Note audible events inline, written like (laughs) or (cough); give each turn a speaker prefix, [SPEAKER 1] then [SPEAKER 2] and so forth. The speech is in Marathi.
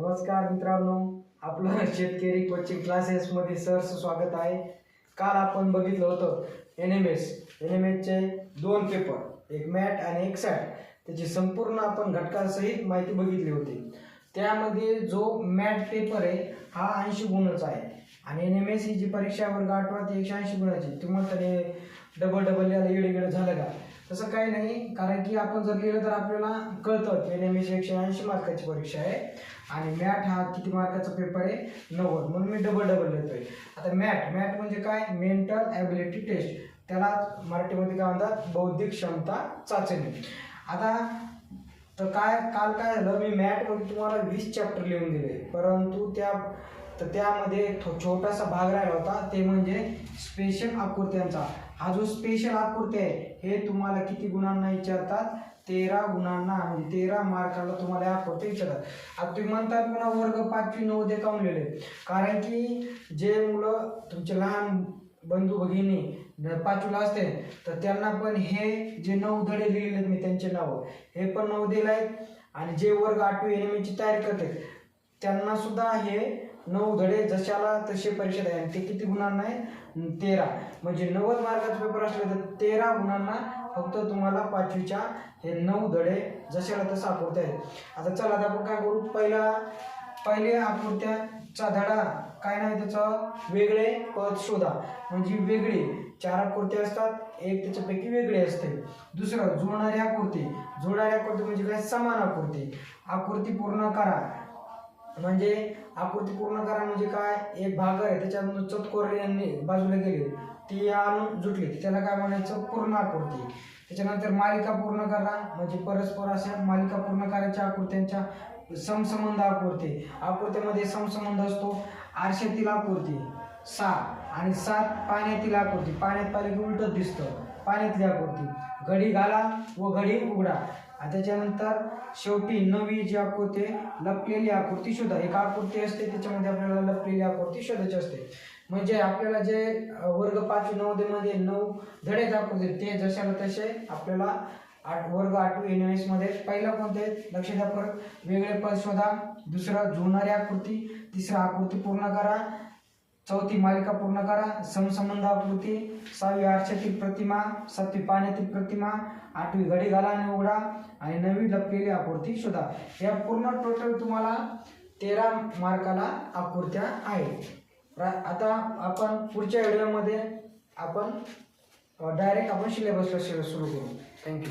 [SPEAKER 1] नमस्कार मित्रांनो आपलं (laughs) शेतकरी कोचिंग क्लासेसमध्ये सहर्ष स्वागत आहे. काल आपण बघितलं होतं N M S N M एसचे दोन पेपर एक मॅट आणि एक सॅट. त्याची संपूर्ण आपण घटकासहित माहिती बघितली होती. त्यामध्ये जो मॅट पेपर आहे हा ऐंशी गुणच आहे. आणि एन एम एस ही जी परीक्षा वर्ग आठवा ती एकशे ऐंशी गुणाची. तुम्हाला त्याने डबल डबल याला इकडे झालं का? तसं काही नाही कारण की आपण जर लिहिलं तर आपल्याला कळतं की एन एम एस एकशे ऐंशी मार्काची परीक्षा आहे. आणि मॅट हा किती मार्काचा पेपर आहे? नव्वद. म्हणून मी डबल डबल लिहितोय. आता मॅट मॅट म्हणजे काय? मेंटल ॲबिलिटी टेस्ट त्याला मराठीमध्ये काय म्हणतात? बौद्धिक क्षमता चाचणी. आता तर काय काल काय झालं? मी मॅटमध्ये तुम्हाला वीस चॅप्टर लिहून दिले. परंतु त्या तर त्यामध्ये थो- छोटासा भाग राहिला होता. ते म्हणजे स्पेशल आकृत्यांचा. हा जो स्पेशल आकृती आहे हे तुम्हाला किती गुणांना विचारतात? तेरा गुणांना म्हणजे तेरा मार्काला तुम्हाला या आकृती विचारतात. आता तुम्ही म्हणतात पुन्हा वर्ग पाचवी नवोदय काऊन लिहिले. कारण की जे मुलं तुमचे लहान बंधू भगिनी पाचवीला असते तर त्यांना पण हे जे नऊ धडे लिहिलेले आहेत मी त्यांचे नाव हे पण नवोदयला आहेत आणि जे वर्ग आठवी एनिमीची तयारी करते त्यांना सुद्धा हे नऊ धडे जशाला तसे परीक्षेत आहे. आणि ते किती गुणांना आहे? तेरा. म्हणजे नव्वद मार्काचा पेपर असले तर तेरा गुणांना फक्त तुम्हाला पाचवीच्या हे नऊ धडे जशाला तसं आकृत्या आहेत. आता चला आता आपण काय करू? पहिला पहिले आकृत्याचा धडा काय नाही त्याचं? वेगळे पद शोधा. म्हणजे वेगळे. चार आकृती असतात. एक त्याच्यापैकी वेगळी असते. दुसरं जुळणारी आकृती जुळणारी आकृती म्हणजे काय? समान आकृती आकृती पूर्ण करा. म्हणजे आकृती पूर्ण करा म्हणजे काय? एक भाग आहे त्याच्यामधून चतकोर यांनी बाजूला गेली. ती आणून जुटली. त्याला काय म्हणायचं? पूर्ण आकृती. त्याच्यानंतर मालिका पूर्ण करा. म्हणजे परस्पर अशा मालिका पूर्ण करायच्या आकृत्यांच्या समसंबंध आकृती. आकृतीमध्ये समसंबंध असतो. आरशातील आकृती. सात. आणि सात पाण्यातील आकृती. पाण्यात पाहिलं की उलटच दिसतं. पाण्यातली आकृती. घडी घाला व घडी उघडा. आणि त्याच्यानंतर शेवटी नवी जी आकृती लपलेली आकृती शोधा एक आकृती असते त्याच्यामध्ये आपल्याला लपलेली आकृती शोधायची असते. म्हणजे आपल्याला जे वर्ग पाचवी नवोदयमध्ये नऊ धडे दाखवते ते जशाला तसे आपल्याला आठ वर्ग आठवी एनमध्ये पहिला कोणते लक्ष द्या परत वेगळे पद शोधा दुसरा जुळणारी आकृती तिसरा आकृती पूर्ण करा चौथी मालिका पूर्ण करा. समसंबंध सहावी आरशातील प्रतिमा. सातवी पाण्यातील प्रतिमा. आठवी घडी घाला आणि उघडा. आणि नवी लपलेली आकृती शोधा. या पूर्ण टोटल तुम्हाला तेरा मार्काला आकृत्या आहेत. आता आपण पुढच्या व्हिडिओमध्ये आपण डायरेक्ट आपण सिलेबसला सुरू करू. थँक्यू